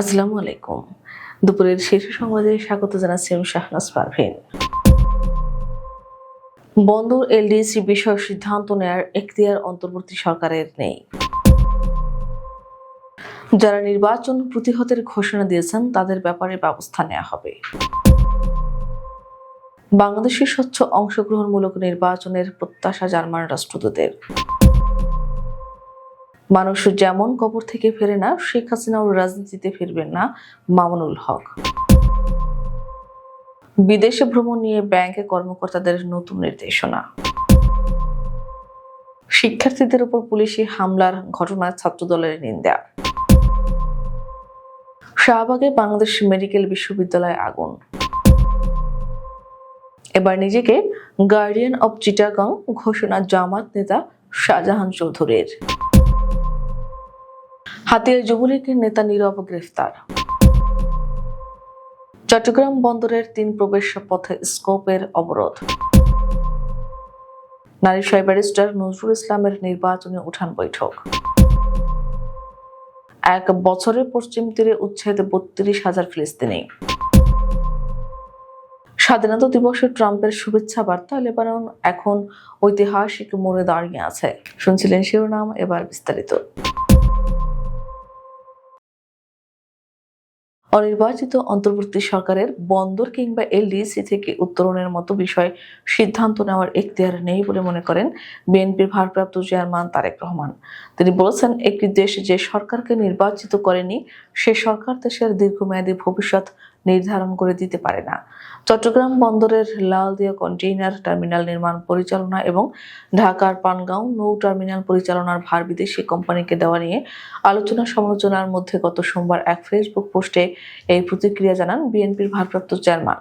আসসালামু আলাইকুম। দুপুরের শীর্ষ সংবাদে স্বাগত জানাচ্ছি আমি শাহনাজ পারভিন। বন্দর এলডিসি বিষয় সিদ্ধান্ত নেয়ার এখতিয়ার অন্তর্বর্তী সরকারের নেই। যারা নির্বাচন প্রতিহতের ঘোষণা দিয়েছেন, তাদের ব্যাপারে ব্যবস্থা নেওয়া হবে। বাংলাদেশের স্বচ্ছ অংশগ্রহণমূলক নির্বাচনের প্রত্যাশা জার্মান রাষ্ট্রদূতের। মানুষ যেমন কবর থেকে ফেরে না, শেখ হাসিনাও রাজনীতিতে ফিরবেন না, মামুনুল হক। বিদেশে ভ্রমণ নিয়ে ব্যাংকে কর্মকর্তাদের নতুন নির্দেশনা। শিক্ষার্থীদের উপর পুলিশি হামলার ঘটনায় ছাত্রদলের নিন্দা। শাহবাগে বাংলাদেশ মেডিকেল বিশ্ববিদ্যালয়ে আগুন। এবার নিজেকে গার্ডিয়ান অব চিটাগং ঘোষণা জামাত নেতা শাহজাহান চৌধুরীর। হাতিয়ার যুবলীগের নেতা নীরব গ্রেফতার। চট্টগ্রাম বন্দরের তিন প্রবেশ পথে স্কোপের অবরোধ। নারী সাহেব ব্যারিস্টার নজরুল ইসলামের নির্বাচনী উঠান বৈঠক। এক বছরে পশ্চিম তীরে উচ্ছেদ বত্রিশ হাজার ফিলিস্তিনি। স্বাধীনতা দিবসে ট্রাম্পের শুভেচ্ছা বার্তা, লেবানন এখন ঐতিহাসিক মোড়ে দাঁড়িয়ে আছে। শুনছিলেন শিরোনাম, এবার বিস্তারিত। অনির্বাচিত অন্তর্বর্তী সরকারের বন্দর কিংবা এলডিসি থেকে উত্তরণের মতো বিষয়ে সিদ্ধান্ত নেওয়ার এখতিয়ার নেই বলে মনে করেন বিএনপির ভারপ্রাপ্ত চেয়ারম্যান তারেক রহমান। তিনি বলেছেন, একটি দেশ যে সরকারকে নির্বাচিত করেনি, সে সরকার দেশের দীর্ঘমেয়াদী ভবিষ্যৎ নির্ধারণ করে দিতে পারে না। চট্টগ্রাম বন্দরের লালদিয়া কন্টেইনার টার্মিনাল নির্মাণ পরিচালনা এবং ঢাকার পানগাঁও নৌ টার্মিনাল পরিচালনার ভার বিদেশি কোম্পানিকে দেওয়া নিয়ে আলোচনা সমালোচনার মধ্যে গত সোমবার এক ফেসবুক পোস্টে এই প্রতিক্রিয়া জানান বিএনপির ভারপ্রাপ্ত চেয়ারম্যান।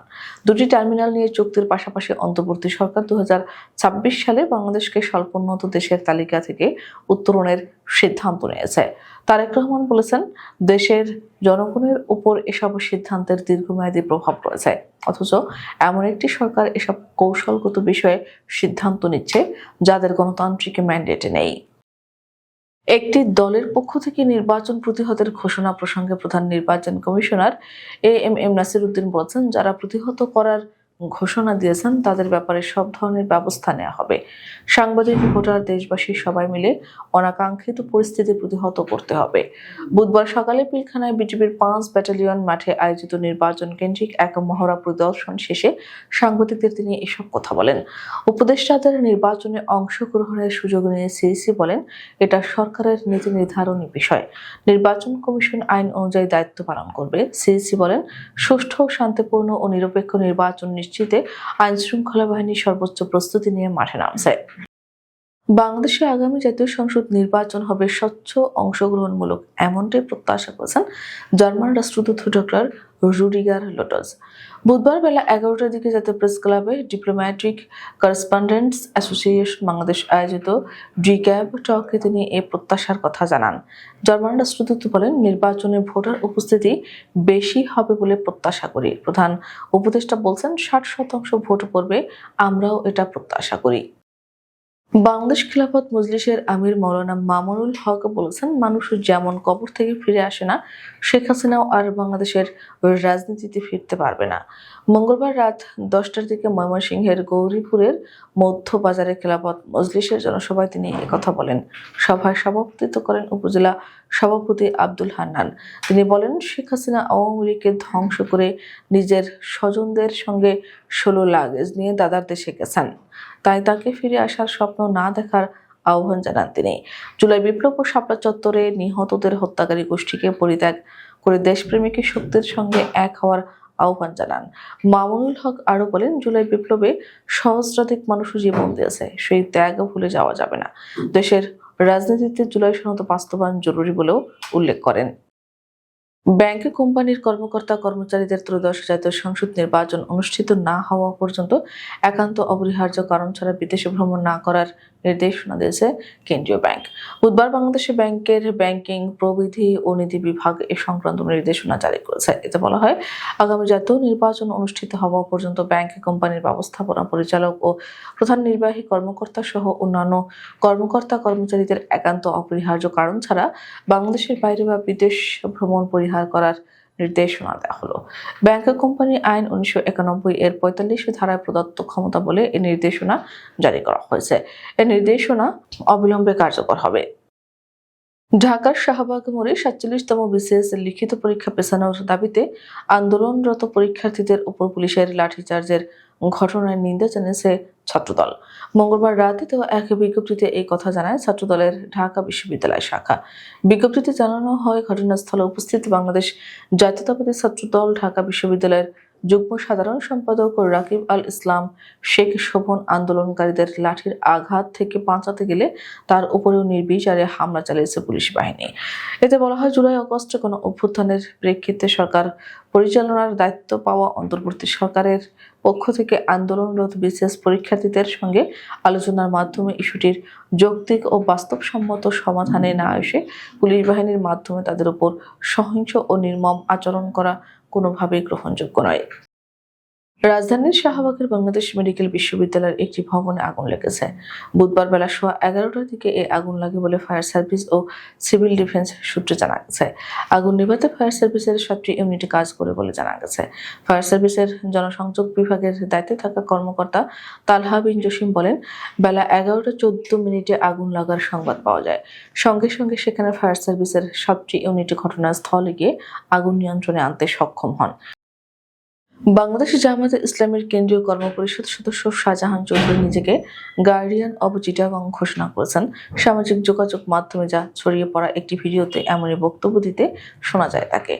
দুটি টার্মিনাল নিয়ে চুক্তির পাশাপাশি অন্তর্বর্তী সরকার দু হাজার ছাব্বিশ সালে বাংলাদেশকে স্বল্পোন্নত দেশের তালিকা থেকে উত্তরণের সিদ্ধান্ত নিয়েছে। তারেক রহমান বলেছেন, দেশের জনগণের উপর এসব সিদ্ধান্তের দীর্ঘমেয়াদী প্রভাব রয়েছে। অথচ এমন একটি সরকার এসব কৌশলগত বিষয়ে সিদ্ধান্ত নিচ্ছে, যাদের গণতান্ত্রিক ম্যান্ডেট নেই। একটি দলের পক্ষ থেকে নির্বাচন প্রতিহতের ঘোষণা প্রসঙ্গে প্রধান নির্বাচন commissioner A M M Nasir Uddin বলেছেন, যারা প্রতিহত করার ঘোষণা দিয়েছেন, তাদের ব্যাপারে সব ধরনের ব্যবস্থা নেওয়া হবে। সাংবাদিক ভোটার দেশবাসী সবাই মিলে অনাকাঙ্ক্ষিত পরিস্থিতি প্রতিহত করতে হবে। বুধবার সকালে পিলখানায় বিজিবির পাঁচ ব্যাটালিয়ন মাঠে আয়োজিত নির্বাচন কেন্দ্রিক এক মহড়া প্রদর্শন শেষে সাংবাদিকদের তিনি এসব কথা বলেন। উপদেষ্টাদের নির্বাচনে অংশগ্রহণের সুযোগ নিয়ে সিইসি বলেন, এটা সরকারের নীতি নির্ধারণী বিষয়। নির্বাচন কমিশন আইন অনুযায়ী দায়িত্ব পালন করবে, সিইসি বলেন, সুষ্ঠু, শান্তিপূর্ণ ও নিরপেক্ষ নির্বাচন নিশ্চিতে আইন শৃঙ্খলা বাহিনী সর্বোচ্চ প্রস্তুতি নিয়ে মাঠে নামছে। বাংলাদেশে আগামী জাতীয় সংসদ নির্বাচন হবে স্বচ্ছ, অংশগ্রহণমূলক এমনটাই প্রত্যাশা করেছেন জার্মান রাষ্ট্রদূত ডক্টর রুডিগার লোটস বুধবার বেলা এগারোটার দিকে জাতীয় প্রেস ক্লাবে ডিপ্লোম্যাটিক করেসপন্ডেন্টস অ্যাসোসিয়েশন বাংলাদেশ আয়োজিত ডিক্যাব টকে তিনি এ প্রত্যাশার কথা জানান। জার্মান রাষ্ট্রদূত বলেন, নির্বাচনে ভোটার উপস্থিতি বেশি হবে বলে প্রত্যাশা করি। প্রধান উপদেষ্টা বলছেন, ষাট শতাংশ ভোট পড়বে, আমরাও এটা প্রত্যাশা করি। বাংলাদেশ খিলাফত মজলিসের আমির মৌলানা মামুনুল হক বলেছেন, মানুষ যেমন কবর থেকে ফিরে আসে না, শেখ হাসিনাও আর বাংলাদেশের রাজনীতিতে ফিরতে পারবে না। মঙ্গলবার রাত দশটার দিকে ময়মনসিংহের গৌরীপুরের মধ্য বাজারে খেলাফত মজলিসের জনসভায় তিনি কথা বলেন। সভায় সভাপতিত্ব করেন উপজেলা সভাপতি আব্দুল হান্নান। তিনি বলেন, শেখ হাসিনা আওয়ামী লীগকে ধ্বংস করে নিজের স্বজনদের সঙ্গে ষোলো লাগেজ নিয়ে দাদার দেশে গেছেন। তাই তাকে ফিরে আসার স্বপ্ন না দেখার আহ্বান জানান তিনি। জুলাই বিপ্লব ও শাপলা চত্বরে নিহতদের হত্যাকারী গোষ্ঠীকে পরিত্যাগ করে দেশপ্রেমিক শক্তির সঙ্গে এক হওয়ার আহ্বান জানান। মামুনুল হক আরও বলেন, জুলাই বিপ্লবে সহস্রাধিক মানুষ জীবন দিয়েছে, সেই ত্যাগ ভুলে যাওয়া যাবে না। দেশের রাজনীতিতে জুলাই সনদ বাস্তবায়ন জরুরি বলেও উল্লেখ করেন। ব্যাংক কোম্পানির কর্মকর্তা, কর্মচারীদের ত্রয়োদশ জাতীয় সংসদ নির্বাচন অনুষ্ঠিত না হওয়া পর্যন্ত একান্ত অপরিহার্য কারণ ছাড়া বিদেশে ভ্রমণ না করার নির্দেশনা দিয়েছে কেন্দ্রীয় ব্যাংক। বুধবার বাংলাদেশে ব্যাংকের ব্যাংকিং প্রবিধি ও নীতি বিভাগ এ সংক্রান্ত নির্দেশনা জারি করেছে। এতে বলা হয়, আগামী জাতীয় নির্বাচন অনুষ্ঠিত হওয়া পর্যন্ত ব্যাংক কোম্পানির ব্যবস্থাপনা পরিচালক ও প্রধান নির্বাহী কর্মকর্তা সহ অন্যান্য কর্মকর্তা কর্মচারীদের একান্ত অপরিহার্য কারণ ছাড়া বাংলাদেশের বাইরে বা বিদেশ ভ্রমণ পরিহার প্রত্যাহার করার নির্দেশনা দেওয়া হলো। ব্যাংক কোম্পানি আইন উনিশশো একানব্বই এর পঁয়তাল্লিশ ধারায় প্রদত্ত ক্ষমতা বলে এই নির্দেশনা জারি করা হয়েছে। এই নির্দেশনা অবিলম্বে কার্যকর হবে। ঢাকার শাহবাগ মোড়ে সাতচল্লিশতম বিসিএস লিখিত পরীক্ষা পেছানোর দাবিতে আন্দোলনরত পরীক্ষার্থীদের উপর পুলিশের লাঠিচার্জের ঘটনার নিন্দা জানিয়েছে ছাত্রদল। মঙ্গলবার রাতে তো এক বিজ্ঞপ্তিতে এই কথা জানায় ছাত্রদলের ঢাকা বিশ্ববিদ্যালয় শাখা। বিজ্ঞপ্তিতে জানানো হয়, ঘটনাস্থলে উপস্থিত বাংলাদেশ জাতীয়তাবাদী ছাত্রদল ঢাকা বিশ্ববিদ্যালয়ের যুগ্ম সাধারণ সম্পাদক রাকিব আল ইসলাম, শেখ শোভন আন্দোলনকারীদের লাঠির আঘাত থেকে বাঁচাতে গেলে তার উপরেও নির্বিচারে হামলা চালিয়েছে পুলিশ বাহিনী। এতে বলা হয়, জুলাই অগস্টে কোনো অভ্যুত্থানের প্রেক্ষিতে সরকার পরিচালনার দায়িত্ব পাওয়া অন্তর্বর্তী সরকারের পক্ষ থেকে আন্দোলনরত বিশেষ পরীক্ষার্থীদের সঙ্গে আলোচনার মাধ্যমে ইস্যুটির যৌক্তিক ও বাস্তবসম্মত সমাধানে না এসে পুলিশ বাহিনীর মাধ্যমে তাদের উপর সহিংস ও নির্মম আচরণ করা কোনোভাবেই গ্রহণযোগ্য নয়। রাজধানীর শাহবাগের বাংলাদেশ মেডিকেল বিশ্ববিদ্যালয়ের একটি ভবনে আগুন লেগেছে। বুধবার বেলা সোয়া এগারোটার দিকে এই আগুন লাগে বলে ফায়ার সার্ভিস ও সিভিল ডিফেন্স সূত্রে জানা গেছে। আগুন নিভাতে ফায়ার সার্ভিসের সাতটি ইউনিটে কাজ করে বলে জানা গেছে। ফায়ার সার্ভিসের জনসংযোগ বিভাগের দায়িত্বে থাকা কর্মকর্তা তালহা বিন জসিম বলেন, বেলা এগারোটা চোদ্দ মিনিটে আগুন লাগার সংবাদ পাওয়া যায়। সঙ্গে সঙ্গে সেখানে ফায়ার সার্ভিসের সাতটি ইউনিটে ঘটনাস্থলে গিয়ে আগুন নিয়ন্ত্রণে আনতে সক্ষম হন। বাংলাদেশ জামায়াতে ইসলামের কেন্দ্রীয় কর্মপরিষদ সদস্য শাহজাহান চৌধুরী নিজেকে গার্ডিয়ান অব চিটাগং ঘোষণা করেছেন। সামাজিক যোগাযোগ মাধ্যমে যা ছড়িয়ে পড়া একটি ভিডিওতে এমনই বক্তব্য দিতে শোনা যায় তাকে।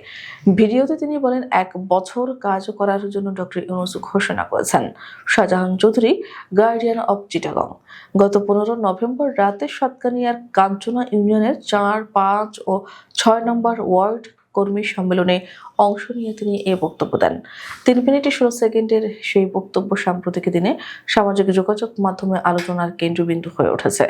ভিডিওতে তিনি বলেন, এক বছর কাজ করার জন্য ডক্টর ইউনুস ঘোষণা করেছেন শাহজাহান চৌধুরী গার্ডিয়ান অব চিটাগং। গত পনেরো নভেম্বর রাতে সাতকানিয়ার কাঞ্চনা ইউনিয়নের চার, পাঁচ ও ছয় নম্বর ওয়ার্ড কর্মী সম্মেলনে অংশ নিয়ে তিনি এ বক্তব্য দেন। তিন মিনিটে ষোলো সেকেন্ডের সেই বক্তব্য সাম্প্রতিক দিনে সামাজিক যোগাযোগ মাধ্যমে আলোচনার কেন্দ্রবিন্দু হয়ে উঠেছে।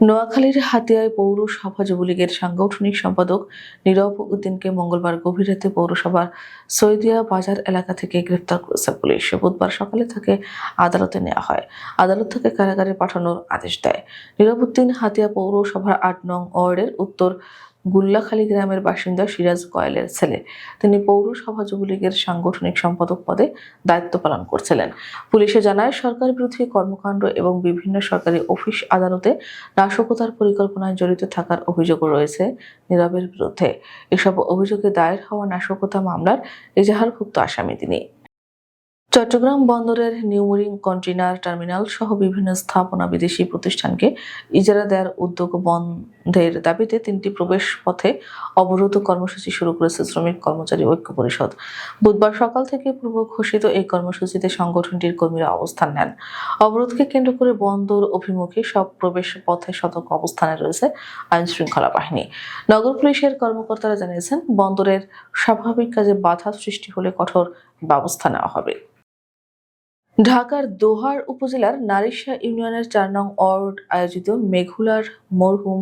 নোয়াখালীর হাতিয়ায় পৌরসভা যুবলীগের সাংগঠনিক সম্পাদক নীরব উদ্দিনকে মঙ্গলবার গভীর রাতে পৌরসভার সৈদিয়া বাজার এলাকা থেকে গ্রেফতার করেছে পুলিশ। বুধবার সকালে তাকে আদালতে নেওয়া হয়। আদালত থেকে কারাগারে পাঠানোর আদেশ দেয়। নীরব উদ্দিন হাতিয়া পৌরসভার আট নং ওয়ার্ডের উত্তর গুল্লাখালী গ্রামের বাসিন্দা সিরাজ কয়েলের ছেলে। তিনি পৌরসভা যুবলীগের সাংগঠনিক সম্পাদক পদে দায়িত্ব পালন করছিলেন। পুলিশে জানায়, সরকার বিরোধী কর্মকাণ্ড এবং বিভিন্ন সরকারি অফিস আদালতে নাশকতার পরিকল্পনায় জড়িত থাকার অভিযোগ রয়েছে নীরবের বিরুদ্ধে। এসব অভিযোগে দায়ের হওয়া নাশকতা মামলার এজাহারভুক্ত আসামি তিনি। চট্টগ্রাম বন্দরের নিউমরিং কন্টেইনার টার্মিনাল সহ বিভিন্ন স্থাপনা বিদেশি প্রতিষ্ঠানকে ইজারা দেওয়ার উদ্যোগ বন্ধের দাবিতে তিনটি প্রবেশ পথে অবরোধ কর্মসূচি শুরু করেছে শ্রমিক কর্মচারী ঐক্য পরিষদ। বুধবার সকাল থেকে পূর্ব ঘোষিত এই কর্মসূচিতে সংগঠনটির কর্মীরা অবস্থান নেন। অবরোধকে কেন্দ্র করে বন্দর অভিমুখে সব প্রবেশ পথে সতর্ক অবস্থানে রয়েছে আইন শৃঙ্খলা বাহিনী। নগর পুলিশের কর্মকর্তারা জানিয়েছেন, বন্দরের স্বাভাবিক কাজে বাধা সৃষ্টি হলে কঠোর ব্যবস্থা নেওয়া হবে। ঢাকার দোহার উপজেলার নারিশা ইউনিয়নের চার নং ওয়ার্ড আয়োজিত মেঘুলার মরহুম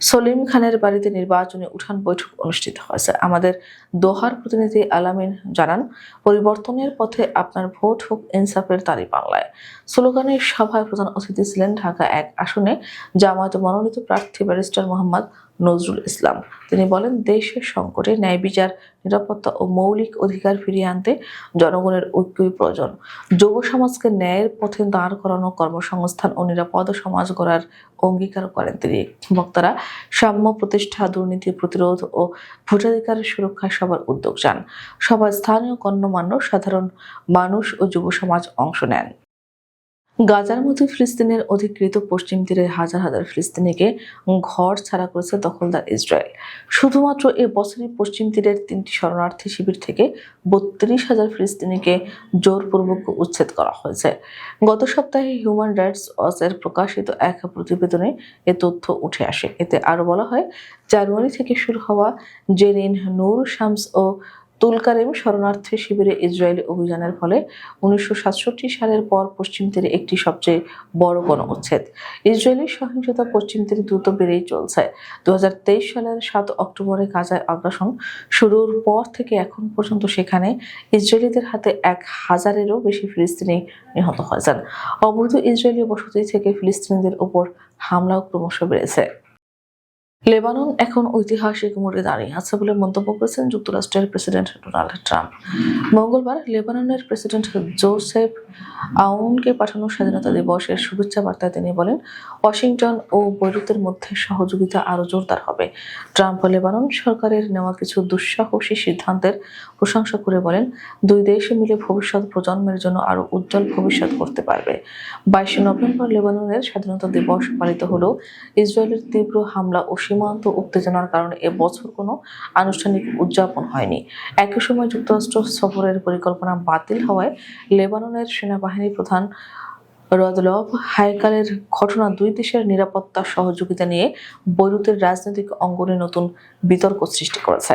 সলিম খানের বাড়িতে নির্বাচনী উঠান বৈঠক অনুষ্ঠিত হয়েছে আমাদের দোহার প্রতিনিধি আলামিন জানান, পরিবর্তনের পথে আপনার ভোট হোক ইনসাফের তারি বাংলায়। স্লোগানের সভায় প্রধান অতিথি ছিলেন ঢাকা এক আসনে জামায়াত মনোনীত প্রার্থী ব্যারিস্টার মোহাম্মদ নজরুল ইসলাম। তিনি বলেন, দেশের সংকটে ন্যায় বিচার, নিরাপত্তা ও মৌলিক অধিকার ফিরিয়ে আনতে জনগণের ঐক্যই প্রয়োজন। যুব সমাজকে ন্যায়ের পথে দাঁড় করানো, কর্মসংস্থান ও নিরাপদ সমাজ গড়ার অঙ্গীকার করেন তিনি। বক্তারা, সাম্য প্রতিষ্ঠা, দুর্নীতি প্রতিরোধ ও ভোটাধিকার সুরক্ষায় সবার উদ্যোগ চান। সবার স্থানীয় গণ্যমান্য সাধারণ মানুষ ও যুব সমাজ অংশ নেন। গাজার মধ্যে ফিলিস্তিনের অধিকৃত পশ্চিম তীরে হাজার হাজার ফিলিস্তিনিকে ঘর ছাড়া করেছে দখলদার ইসরায়েল। শুধুমাত্র এ বছরই পশ্চিম তীরের তিনটি শরণার্থী শিবির থেকে বত্রিশ হাজার ফিলিস্তিনিকে জোরপূর্বক উচ্ছেদ করা হয়েছে। গত সপ্তাহে হিউম্যান রাইটস ওয়াচের প্রকাশিত এক প্রতিবেদনে এ তথ্য উঠে আসে। এতে আরও বলা হয়, জানুয়ারি থেকে শুরু হওয়া জেরিন নূর শামস ও তুলকারেম শরণার্থী শিবিরে ইসরায়েলি অভিযানের ফলে উনিশশো সাতষট্টি সালের পর পশ্চিম তীরে একটি সবচেয়ে বড় গণউচ্ছেদ ইসরায়েলি সহিংসতা পশ্চিম তীরে দ্রুত বেড়েই চলছে। দু হাজার তেইশ সালের সাত অক্টোবরে গাজায় আগ্রাসন শুরুর পর থেকে এখন পর্যন্ত সেখানে ইসরায়েলিদের হাতে এক হাজারেরও বেশি ফিলিস্তিনি নিহত হয়েছেন। অবৈধ ইসরায়েলি বসতি থেকে ফিলিস্তিনিদের উপর হামলাও ক্রমশ বেড়েছে। লেবানন এখন ঐতিহাসিক মোড়ে দাঁড়িয়ে আছে বলে মন্তব্য করেছেন যুক্তরাষ্ট্রের প্রেসিডেন্ট ডোনাল্ড ট্রাম্প। মঙ্গলবার লেবাননের প্রেসিডেন্ট জোসেফ আউনকে পাঠানো স্বাধীনতা দিবসের শুভেচ্ছা বার্তায় তিনি বলেন, ওয়াশিংটন ও বৈরুতের মধ্যে সহযোগিতা আরও জোরদার হবে। ট্রাম্প লেবানন সরকারের নেওয়া কিছু দুঃসাহসী সিদ্ধান্তের প্রশংসা করে বলেন, দুই দেশ মিলে ভবিষ্যৎ প্রজন্মের জন্য আরও উজ্জ্বল ভবিষ্যৎ করতে পারবে। বাইশে নভেম্বর লেবাননের স্বাধীনতা দিবস পালিত হলেও ইসরায়েলের তীব্র হামলা ও সীমান্ত উত্তেজনার কারণে এ বছর কোনো আনুষ্ঠানিক উদযাপন হয়নি। একই সময় যুক্তরাষ্ট্র সফরের পরিকল্পনা বাতিল হওয়ায় লেবাননের সেনাবাহিনী প্রধান রদলব হাইকালের ঘটনা দুই দেশের নিরাপত্তা সহযোগিতা নিয়ে বৈরুতের রাজনৈতিক অঙ্গনে নতুন বিতর্ক সৃষ্টি করেছে।